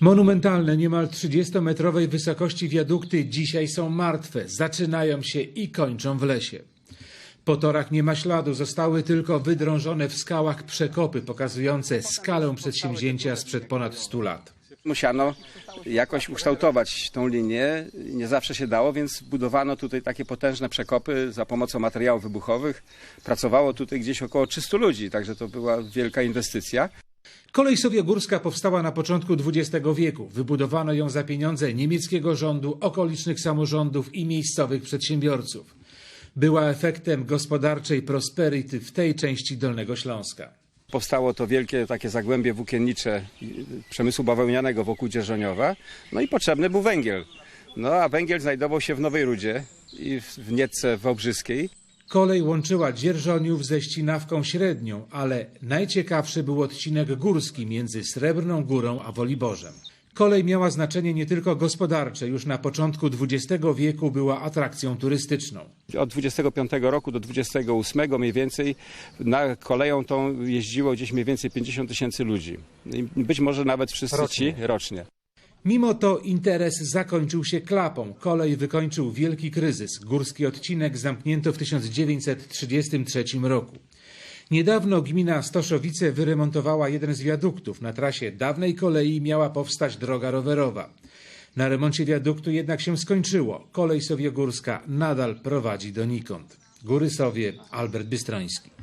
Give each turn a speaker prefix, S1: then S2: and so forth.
S1: Monumentalne, niemal 30-metrowej wysokości wiadukty dzisiaj są martwe, zaczynają się i kończą w lesie. Po torach nie ma śladu, zostały tylko wydrążone w skałach przekopy pokazujące skalę przedsięwzięcia sprzed ponad 100 lat.
S2: Musiano jakoś ukształtować tą linię. Nie zawsze się dało, więc budowano tutaj takie potężne przekopy za pomocą materiałów wybuchowych. Pracowało tutaj gdzieś około 300 ludzi, także to była wielka inwestycja.
S1: Kolej Sowiegórska powstała na początku XX wieku. Wybudowano ją za pieniądze niemieckiego rządu, okolicznych samorządów i miejscowych przedsiębiorców. Była efektem gospodarczej prosperity w tej części Dolnego Śląska.
S2: Powstało to wielkie takie zagłębie włókiennicze przemysłu bawełnianego wokół Dzierżoniowa. No i potrzebny był węgiel. No a węgiel znajdował się w Nowej Rudzie i w Nietce Wałbrzyskiej.
S1: Kolej łączyła Dzierżoniów ze Ścinawką Średnią, ale najciekawszy był odcinek górski między Srebrną Górą a Woliborzem. Kolej miała znaczenie nie tylko gospodarcze, już na początku XX wieku była atrakcją turystyczną.
S2: Od 25 roku do 28 mniej więcej na koleją tą jeździło gdzieś mniej więcej 50 tysięcy ludzi. I być może nawet wszyscy ci rocznie.
S1: Mimo to interes zakończył się klapą. Kolej wykończył wielki kryzys. Górski odcinek zamknięto w 1933 roku. Niedawno gmina Stoszowice wyremontowała jeden z wiaduktów. Na trasie dawnej kolei miała powstać droga rowerowa. Na remoncie wiaduktu jednak się skończyło. Kolej Sowiegórska nadal prowadzi donikąd. Góry Sowie, Albert Bystroński.